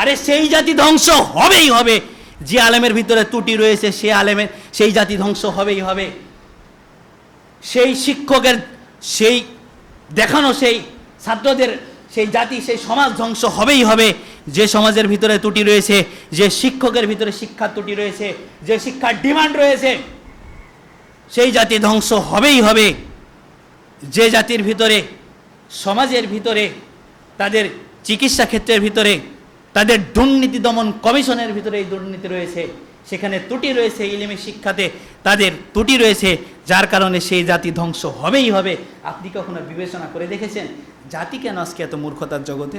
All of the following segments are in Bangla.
আরে সেই জাতি ধ্বংস হবেই হবে। যে আলেমের ভিতরে ত্রুটি রয়েছে, সে আলেমের সেই জাতি ধ্বংস হবেই হবে। সেই শিক্ষকের, সেই দেখানো, সেই ছাত্রদের, সেই জাতি, সেই সমাজ ধ্বংস হবেই হবে। যে সমাজের ভিতরে ত্রুটি রয়েছে, যে শিক্ষকের ভিতরে শিক্ষার ত্রুটি রয়েছে, যে শিক্ষার ডিমান্ড রয়েছে, সেই জাতি ধ্বংস হবেই হবে। যে জাতির ভিতরে, সমাজের ভিতরে, তাদের চিকিৎসা ক্ষেত্রের ভিতরে তাদের দুর্নীতি দমন কমিশনের ভিতরে এই দুর্নীতি রয়েছে, সেখানে ত্রুটি রয়েছে ইলিমি শিক্ষাতে, তাদের ত্রুটি রয়েছে, যার কারণে সেই জাতি ধ্বংস হবেই হবে। আপনি কখনো বিবেচনা করে দেখেছেন? জাতি কেন আজকে এত মূর্খতার জগতে?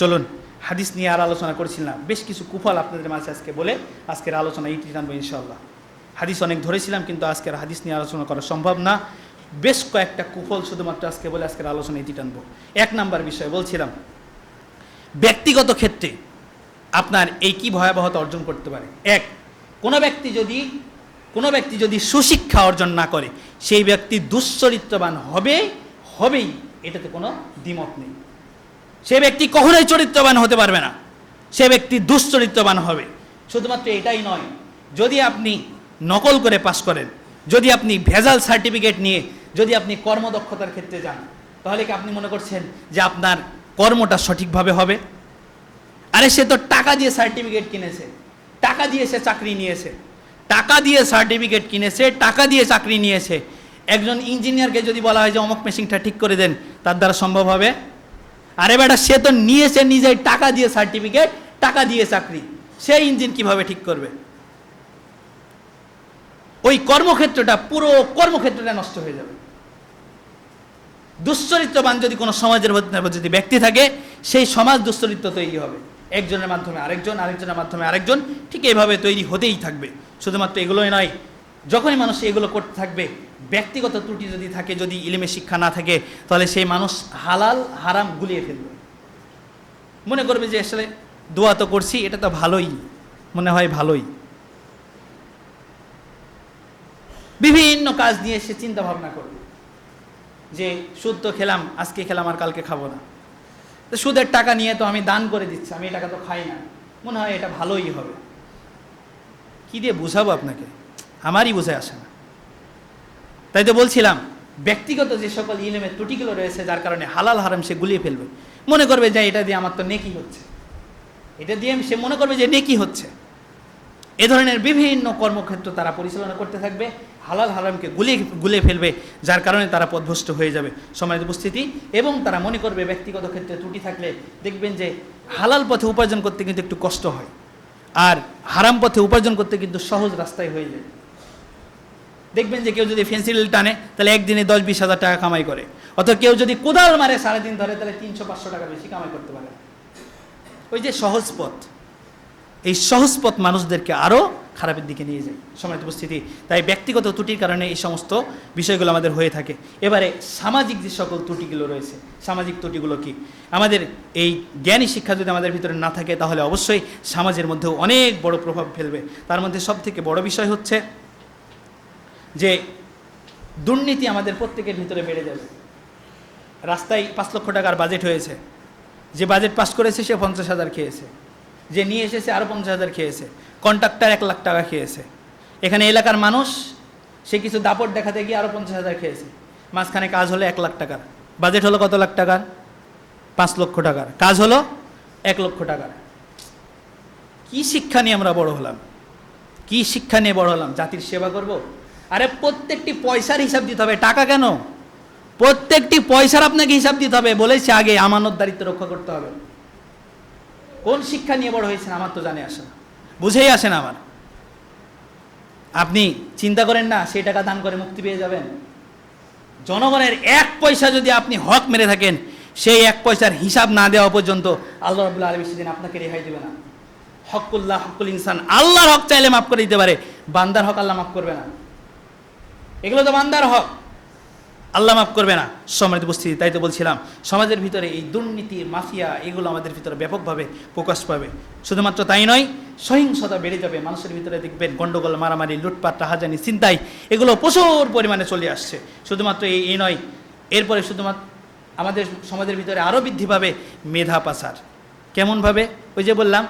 চলুন, হাদিস নিয়ে আর আলোচনা করছিলাম। বেশ কিছু কুফল আপনাদের মাঝে আজকে বলে আজকের আলোচনা এইটি জানব ইনশাল্লাহ হাদিস অনেক ধরেছিলাম, কিন্তু আজকের হাদিস নিয়ে আলোচনা করা সম্ভব না। বেশ কয়েকটা কুফল শুধুমাত্র আজকে বলে আজকের আলোচনা এটি টানবো। এক নাম্বার বিষয় বলছিলাম ব্যক্তিগত ক্ষেত্রে আপনার এই কি ভয়াবহতা অর্জন করতে পারে? এক, কোনো ব্যক্তি যদি, কোনো ব্যক্তি যদি সুশিক্ষা অর্জন না করে, সেই ব্যক্তি দুশ্চরিত্রবান হবে, হবেই, এটাতে কোনো দ্বিমত নেই। সে ব্যক্তি কখনোই চরিত্রবান হতে পারবে না। সে ব্যক্তি দুশ্চরিত্রবান হবে। শুধুমাত্র এটাই নয়, যদি আপনি নকল করে পাশ করেন, যদি আপনি ভেজাল সার্টিফিকেট নিয়ে, যদি আপনি কর্মদক্ষতার ক্ষেত্রে যান, তাহলে কি আপনি মনে করছেন যে আপনার কর্মটা সঠিকভাবে হবে। আরে সে তো টাকা দিয়ে সার্টিফিকেট কিনেছে। টাকা দিয়ে সে চাকরি নিয়েছে। টাকা দিয়ে সার্টিফিকেট কিনেছে, টাকা দিয়ে চাকরি নিয়েছে। একজন ইঞ্জিনিয়ারকে যদি বলা হয় যে, অমক মেশিনটা ঠিক করে দেন, তার দ্বারা সম্ভব হবে? আরে বেটা, সে তো নিয়েছে নিজেই টাকা দিয়ে সার্টিফিকেট টাকা দিয়ে চাকরি। সেই ইঞ্জিন কীভাবে ঠিক করবে? ওই কর্মক্ষেত্রটা, পুরো কর্মক্ষেত্রটা নষ্ট হয়ে যাবে। দুশ্চরিত্রবান যদি কোনো সমাজের মধ্যে যদি ব্যক্তি থাকে, সেই সমাজ দুশ্চরিত্র তৈরি হবে। একজনের মাধ্যমে আরেকজন, আরেকজনের মাধ্যমে আরেকজন, ঠিক এইভাবে তৈরি হতেই থাকবে। শুধুমাত্র এগুলোই নয়, যখনই মানুষ এগুলো করতে থাকবে, ব্যক্তিগত ত্রুটি যদি থাকে, যদি ইলিমে শিক্ষা না থাকে, তাহলে সেই মানুষ হালাল, হারাম গুলিয়ে ফেলবে। মনে করবে যে আসলে দোয়া তো করছি, এটা তো ভালোই। মনে হয় ভালোই। বিভিন্ন কাজ নিয়ে সে চিন্তা ভাবনা করবে। যে, সুদ তো খেলাম, আজকে খেলাম আর কালকে খাব না। তো সুদের টাকা নিয়ে তো আমি দান করে দিচ্ছি, আমি এই টাকা তো খাই না। মনে হয় এটা ভালোই হবে। কি দিয়ে বুঝাবো আপনাকে? আমারই বুঝে আসে না। তাই তো বলছিলাম, ব্যক্তিগত যে সকল ইলেমের ত্রুটিগুলো রয়েছে, যার কারণে হালাল হারাম সে গুলিয়ে ফেলবে। মনে করবে যে, এটা দিয়ে আমার তো নেকি হচ্ছে। এটা দিয়ে সে মনে করবে যে, নেকি হচ্ছে। এ ধরনের বিভিন্ন কর্মক্ষেত্র তারা পরিচালনা করতে থাকবে। হালাল হারামকে গুলিয়ে গুলে ফেলবে, যার কারণে তারা পদভ্রষ্ট হয়ে যাবে। সময়ের উপস্থিতি, এবং তারা মনে করবে ব্যক্তিগত ক্ষেত্রে ত্রুটি থাকলে দেখবেন যে হালাল পথে উপার্জন করতে কিন্তু একটু কষ্ট হয়, আর হারাম পথে উপার্জন করতে কিন্তু সহজ রাস্তায় হয়ে যায়। দেখবেন যে কেউ যদি ফেন্সিল টানে, তাহলে একদিনে দশ বিশ হাজার টাকা কামাই করে। অথবা কেউ যদি কোদাল মারে সাড়ে দিন ধরে, তাহলে তিনশো পাঁচশো টাকা বেশি কামাই করতে পারে। ওই যে সহজ পথ। এই সহজ পথ মানুষদেরকে আরও খারাপের দিকে নিয়ে যায়। সময় উপস্থিতি, তাই ব্যক্তিগত ত্রুটির কারণে এই সমস্ত বিষয়গুলো আমাদের হয়ে থাকে। এবারে সামাজিক যে সকল ত্রুটিগুলো রয়েছে, সামাজিক ত্রুটিগুলো কি? আমাদের এই জ্ঞানী শিক্ষা যদি আমাদের ভিতরে না থাকে, তাহলে অবশ্যই সমাজের মধ্যেও অনেক বড় প্রভাব ফেলবে। তার মধ্যে সব থেকে বড় বিষয় হচ্ছে যে দুর্নীতি আমাদের প্রত্যেকের ভিতরে বেড়ে যাবে। রাস্তায় পাঁচ লক্ষ টাকার বাজেট হয়েছে। যে বাজেট পাস করেছে, সে পঞ্চাশ হাজার খেয়েছে। যে নিয়ে এসেছে আরও পঞ্চাশ হাজার খেয়েছে। কন্ট্রাক্টর এক লাখ টাকা খেয়েছে। এখানে এলাকার মানুষ, সে কিছু দাপট দেখাতে গিয়ে আরও পঞ্চাশ হাজার খেয়েছে। মাঝখানে কাজ হলো এক লাখ টাকার। বাজেট হলো কত লাখ টাকার? পাঁচ লক্ষ টাকার। কাজ হলো এক লক্ষ টাকার। কি শিক্ষা নিয়ে আমরা বড় হলাম? কি শিক্ষা নিয়ে বড় হলাম? জাতির সেবা করব? আরে প্রত্যেকটি পয়সার হিসাব দিতে হবে। টাকা কেন? প্রত্যেকটি পয়সার আপনাকে হিসাব দিতে হবে। বলেছে আগে আমানত দারিদ্র রক্ষা করতে হবে। কোন শিক্ষা নিয়ে বড় হয়েছেন আমার তো জানে আসে না। বুঝেই আসে না আমার। আপনি চিন্তা করেন না, সেই টাকা দান করে মুক্তি পেয়ে যাবেন। জনগণের এক পয়সা যদি আপনি হক মেরে থাকেন, সেই এক পয়সার হিসাব না দেওয়া পর্যন্ত আল্লাহ রবুল্লা আলমী সেদিন আপনাকে রেহাই দেবে না। হকুল্লাহ, হকুল ইনসান, আল্লাহর হক চাইলে মাফ করে দিতে পারে। বান্দার হক আল্লাহ মাফ করবে না। এগুলো তো বান্দার হক। আল্লাহ মাফ করবে না। সমাজের উপস্থিতি, তাই তো বলছিলাম, সমাজের ভিতরে এই দুর্নীতি, মাফিয়া, এগুলো আমাদের ভিতরে ব্যাপকভাবে প্রকাশ পাবে। শুধুমাত্র তাই নয়, সহিংসতা বেড়ে যাবে। মানুষের ভিতরে দেখবেন গন্ডগোল, মারামারি, লুটপাট, রাহাজানি চিন্তাই এগুলো প্রচুর পরিমাণে চলে আসছে। শুধুমাত্র এই এই নয়, এরপরে শুধুমাত্র আমাদের সমাজের ভিতরে আরও বৃদ্ধি পাবে মেধা পাচার। কেমনভাবে? ওই যে বললাম,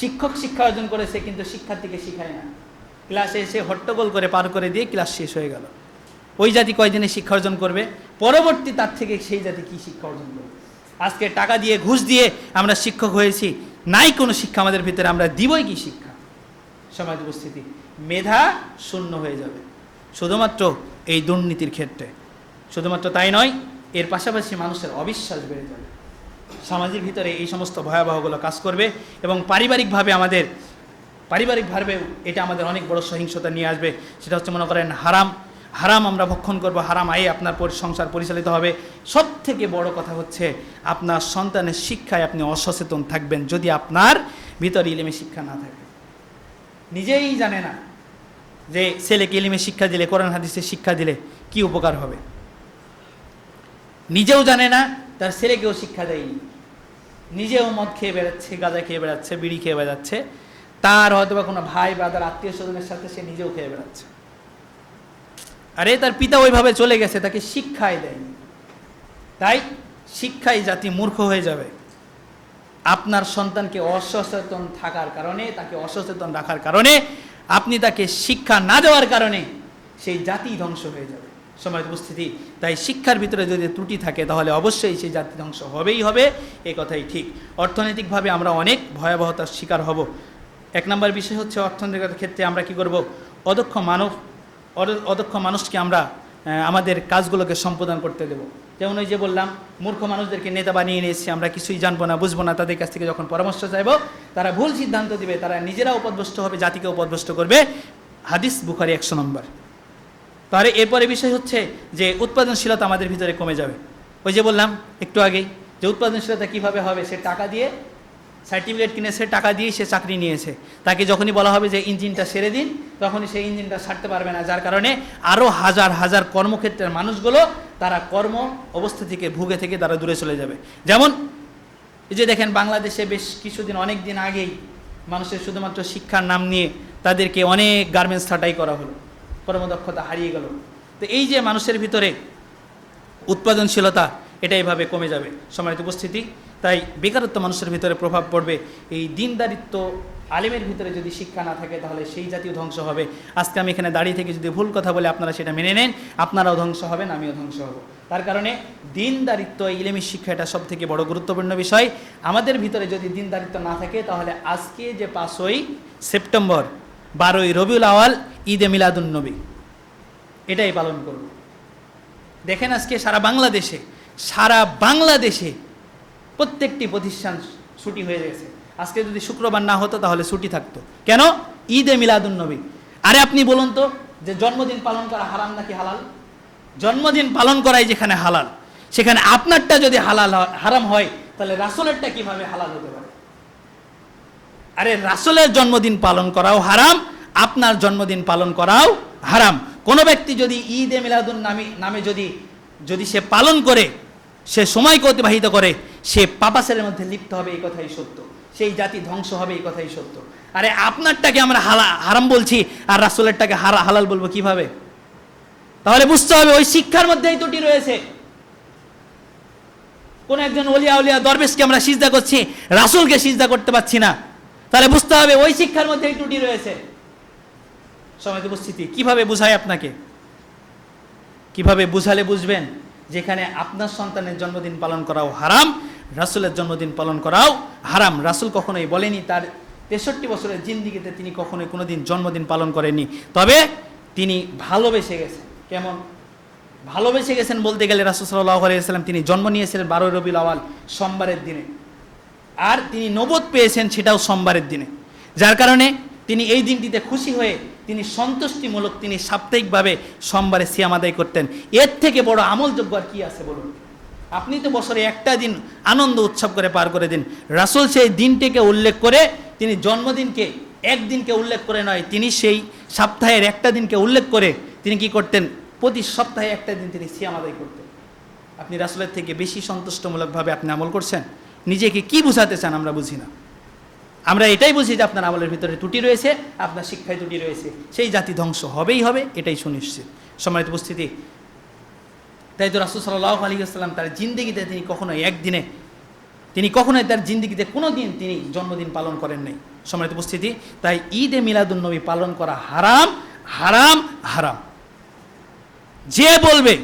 শিক্ষক শিক্ষা অর্জন করেছে, কিন্তু শিক্ষার্থীকে শিখায় না। ক্লাসে এসে হট্টগোল করে, পার করে দিয়ে ক্লাস শেষ হয়ে গেল। ওই জাতি কয়দিনে শিক্ষা অর্জন করবে? পরবর্তী তার থেকে সেই জাতি কি শিক্ষা অর্জন করবে? আজকে টাকা দিয়ে, ঘুষ দিয়ে আমরা শিক্ষক হয়েছি, নাই কোনো শিক্ষা আমাদের ভিতরে, আমরা দিবই কি শিক্ষা? সমাজ উপস্থিতি। মেধা শূন্য হয়ে যাবে। শুধুমাত্র এই দুর্নীতির ক্ষেত্রে। শুধুমাত্র তাই নয়, এর পাশাপাশি মানুষের অবিশ্বাস বেড়ে যাবে। সমাজের ভিতরে এই সমস্ত ভয়াবহগুলো কাজ করবে এবং পারিবারিকভাবে আমাদের পারিবারিকভাবে এটা আমাদের অনেক বড় সহিংসতা নিয়ে আসবে। সেটা হচ্ছে মনে করেন হারাম। হারাম আমরা ভক্ষণ করব, হারাম আয়ে আপনার সংসার পরিচালিত হবে। সব থেকে বড় কথা হচ্ছে, আপনার সন্তানের শিক্ষায় আপনি অসচেতন থাকবেন যদি আপনার ভিতরে ইলেমে শিক্ষা না থাকে। নিজেই জানে না যে ছেলেকে ইলিমে শিক্ষা দিলে, কোরআন হাদিসের শিক্ষা দিলে কি উপকার হবে। নিজেও জানে না, তার ছেলেকেও শিক্ষা দেয়নি। নিজেও মদ খেয়ে বেড়াচ্ছে, গাঁজা খেয়ে বেড়াচ্ছে, বিড়ি খেয়ে বেড়াচ্ছে। তার হয়তো বা কোনো ভাই বা তার আত্মীয় স্বজনের সাথে সে নিজেও খেয়ে বেড়াচ্ছে। আরে তার পিতা ওইভাবে চলে গেছে, তাকে শিক্ষাই দেয়নি। তাই শিক্ষাই জাতি মূর্খ হয়ে যাবে। আপনার সন্তানকে অসচেতন থাকার কারণে, তাকে অসচেতন রাখার কারণে, আপনি তাকে শিক্ষা না দেওয়ার কারণে সেই জাতি ধ্বংস হয়ে যাবে। সময় উপস্থিতি, তাই শিক্ষার ভিতরে যদি ত্রুটি থাকে, তাহলে অবশ্যই সেই জাতি ধ্বংস হবেই হবে, এ কথাই ঠিক। অর্থনৈতিকভাবে আমরা অনেক ভয়াবহতার শিকার হব। এক নম্বর বিষয় হচ্ছে অর্থনৈতিক ক্ষেত্রে আমরা কি করব? অদক্ষ মানব অদক্ষ মানুষকে আমরা আমাদের কাজগুলোকে সম্পাদন করতে দেব। যেমন ওই যে বললাম, মূর্খ মানুষদেরকে নেতা বানিয়ে নিয়েছি আমরা কিছুই জানব না, বুঝব না, তাদের কাছ থেকে যখন পরামর্শ চাইব, তারা ভুল সিদ্ধান্ত দিবে, তারা নিজেরা উপদ্রষ্ট হবে জাতিকে উপদ্রষ্ট করবে। হাদিস বুখারি একশো নম্বর। তাহলে এরপরে বিষয় হচ্ছে যে উৎপাদনশীলতা আমাদের ভিতরে কমে যাবে। ওই যে বললাম, একটু আগেই, যে উৎপাদনশীলতা কীভাবে হবে, সে টাকা দিয়ে সার্টিফিকেট কিনেছে, টাকা দিয়ে সে চাকরি নিয়েছে। তাকে যখনই বলা হবে যে ইঞ্জিনটা সেরে দিন, তখনই সেই ইঞ্জিনটা ছাড়তে পারবে না। যার কারণে আরও হাজার হাজার কর্মক্ষেত্রের মানুষগুলো তারা কর্ম অবস্থা থেকে, ভুগে থেকে তারা দূরে চলে যাবে। যেমন, এই যে দেখেন বাংলাদেশে বেশ কিছুদিন অনেক দিন আগেই মানুষের শুধুমাত্র শিক্ষার নাম নিয়ে তাদেরকে অনেক গার্মেন্টস ছাঁটাই করা হলো। কর্মদক্ষতা হারিয়ে গেল। তো এই যে মানুষের ভিতরে উৎপাদনশীলতা, এটা এইভাবে কমে যাবে। সময়ত উপস্থিতি তাই বেকারত্ব মানুষের ভিতরে প্রভাব পড়বে। এই দিনদারিত্ব আলেমের ভিতরে যদি শিক্ষা না থাকে, তাহলে সেই জাতীয় ধ্বংস হবে। আজকে আমি এখানে দাঁড়িয়ে থেকে যদি ভুল কথা বলে আপনারা সেটা মেনে নেন, আপনারাও ধ্বংস হবেন, আমিও ধ্বংস হব। তার কারণে দিনদারিত্ব, ইলেমি শিক্ষা এটা সব থেকে বড় গুরুত্বপূর্ণ বিষয়। আমাদের ভিতরে যদি দিনদারিত্ব না থাকে, তাহলে আজকে যে পাঁচই সেপ্টেম্বর, বারোই রবিউল আওয়াল, ঈদে মিলাদুন নবী। এটাই পালন করব। দেখেন আজকে সারা বাংলাদেশে সারা বাংলাদেশে প্রত্যেকটি প্রতিষ্ঠান ছুটি হয়ে গেছে। আজকে যদি শুক্রবার না হতো, তাহলে ছুটি থাকতো। কেন? ঈদে মিলাদুন নবী। আরে আপনি বলুন তো, যে জন্মদিন পালন করা হারাম নাকি হালাল? জন্মদিন পালন করাই যেখানে হালাল, সেখানে আপনারটা যদি হালাল হারাম হয়, তাহলে রাসুলেরটা কীভাবে হালাল হতে পারে? আরে রাসুলের জন্মদিন পালন করাও হারাম, আপনার জন্মদিন পালন করাও হারাম। কোনো ব্যক্তি যদি ঈদ মিলাদুন নামে নামে যদি যদি সে পালন করে, সে সময়কে অতিবাহিত করে সে পাপাসের মধ্যে লিপ্ত হবে, এই কথাই সত্য। সেই জাতি ধ্বংস হবে, এই কথাই সত্য। আরে আপনারটাকে আমরা হালা, হারাম বলছি, আর রাসুলেরটাকে হারা, হালাল বলব কীভাবে? তাহলে বুঝতে হবে, ওই শিক্ষার মধ্যেই ত্রুটি রয়েছে। কোন একজন অলিয়া উলিয়া দরবেশকে আমরা সিজদা করছি, রাসুলকে সিজদা করতে পারছি না। তাহলে বুঝতে হবে, ওই শিক্ষার মধ্যেই ত্রুটি রয়েছে। সময় উপস্থিতি, কীভাবে বুঝায় আপনাকে? কীভাবে বুঝালে বুঝবেন? যেখানে আপনার সন্তানের জন্মদিন পালন করাও হারাম, রাসুলের জন্মদিন পালন করাও হারাম। রাসুল কখনোই বলেনি তার তেষট্টি বছরের জিন্দিগিতে তিনি কখনোই কোনোদিন জন্মদিন পালন করেননি। তবে তিনি ভালোবেসে গেছেন। কেমন? ভালোবেসে গেছেন বলতে গেলে রাসুল সাল্লাহ আলাইসাল্লাম তিনি জন্ম নিয়েছিলেন বারোই রবিউল আওয়াল সোমবারের দিনে। আর তিনি নবদ পেয়েছেন সেটাও সোমবারের দিনে। যার কারণে তিনি এই দিনটিতে খুশি হয়ে তিনি সন্তুষ্টিমূলক, তিনি সাপ্তাহিকভাবে সোমবারে সিয়াম আদায় করতেন। এর থেকে বড় আমলযোগ্য আর কি আছে বলুন? আপনি তো বছরে একটা দিন আনন্দ উৎসব করে পার করে দিন। রাসুল সেই দিনটিকে উল্লেখ করে তিনি জন্মদিনকে একদিনকে উল্লেখ করে নয়, তিনি সেই সপ্তাহের একটা দিনকে উল্লেখ করে তিনি কি করতেন? প্রতি সপ্তাহে একটা দিন তিনি সিয়াম আদায় করতেন। আপনি রাসুলের থেকে বেশি সন্তুষ্টমূলকভাবে আপনি আমল করছেন? নিজেকে কি বুঝাতে চান আমরা বুঝি না। আমরা এটাই বুঝি যে আপনার আমলের ভিতরে ত্রুটি রয়েছে, আপনার শিক্ষায় ত্রুটি রয়েছে, সেই জাতি ধ্বংস হবেই হবে, এটাই সুনিশ্চিত। সম্মানিত উপস্থিতি, তাই তো রাসুল সাল্লাহ আলী আসসালাম তার জিন্দগিতে তিনি কখনো একদিনে, তিনি কখনোই তার জিন্দিগিতে কোনো দিন তিনি জন্মদিন পালন করেন নাই। সম্মানিত উপস্থিতি, তাই ঈদে মিলাদুন্নবী পালন করা হারাম হারাম হারাম। যে বলবে,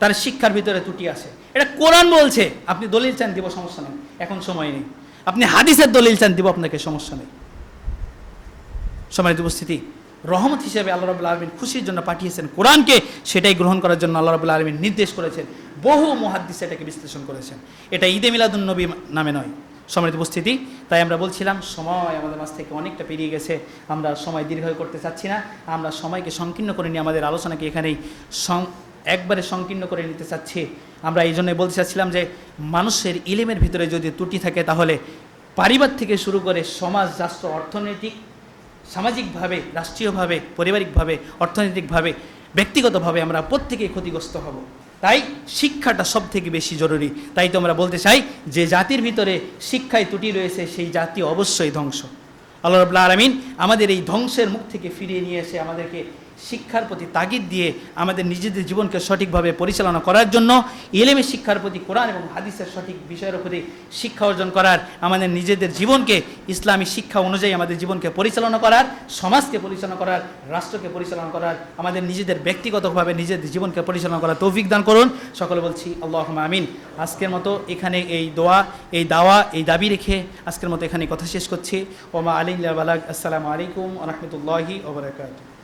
তার শিক্ষার ভিতরে ত্রুটি আছে। এটা কোরআন বলছে, আপনি দলিল চান দিব, সমস্যা নেই। এখন সময় নেই। আপনি হাদিসের দলিল চান, দিব আপনাকে, সমস্যা নেই। সম্মানিত উপস্থিতি, রহমত হিসেবে আল্লাহ রবুল্লা আলমিন খুশির জন্য পাঠিয়েছেন কোরআনকে, সেটাই গ্রহণ করার জন্য আল্লাহ রবুল্লা আলমিন নির্দেশ করেছেন। বহু মহাদ্দিস এটাকে বিশ্লেষণ করেছেন। এটা ঈদে মিলাদুন নবী নামে নয়। সম্মানিত উপস্থিতি, তাই আমরা বলছিলাম, সময় আমাদের মাঝ থেকে অনেকটা পেরিয়ে গেছে। আমরা সময় দীর্ঘ করতে চাচ্ছি না। আমরা সময়কে সংকীর্ণ করে নিয়ে আমাদের আলোচনাকে এখানেই একবারে সংকীর্ণ করে নিতে চাচ্ছি। আমরা এই জন্যই বলতে চাচ্ছিলাম যে, মানুষের ইলেমের ভিতরে যদি ত্রুটি থাকে তাহলে পারিবার থেকে শুরু করে সমাজ, রাষ্ট্র, অর্থনৈতিক, সামাজিকভাবে, রাষ্ট্রীয়ভাবে, পারিবারিকভাবে, অর্থনৈতিকভাবে, ব্যক্তিগতভাবে আমরা প্রত্যেকেই ক্ষতিগ্রস্ত হব। তাই শিক্ষাটা সব থেকে বেশি জরুরি। তাই তো আমরা বলতে চাই যে, জাতির ভিতরে শিক্ষায় ত্রুটি রয়েছে, সেই জাতি অবশ্যই ধ্বংস। আল্লাহ রবুল্লা আলমিন আমাদের এই ধ্বংসের মুখ থেকে ফিরিয়ে নিয়ে এসে আমাদেরকে শিক্ষার প্রতি তাগিদ দিয়ে আমাদের নিজেদের জীবনকে সঠিকভাবে পরিচালনা করার জন্য এলেমের শিক্ষার প্রতি কোরআন এবং হাদিসের সঠিক বিষয়ের প্রতি শিক্ষা অর্জন করার, আমাদের নিজেদের জীবনকে, ইসলামী শিক্ষা অনুযায়ী আমাদের জীবনকে পরিচালনা করার, সমাজকে পরিচালনা করার, রাষ্ট্রকে পরিচালনা করার, আমাদের নিজেদের ব্যক্তিগতভাবে নিজেদের জীবনকে পরিচালনা করার তৌফিক দান করুন। সকলে বলছি আল্লাহ আমিন। আজকের মতো এখানে এই দোয়া, এই দাওয়া, এই দাবি রেখে আজকের মতো এখানে কথা শেষ করছি। ওমা আলী বালাগ। আসসালামু আলাইকুম রহমতুল্লাহি ওবরাকাত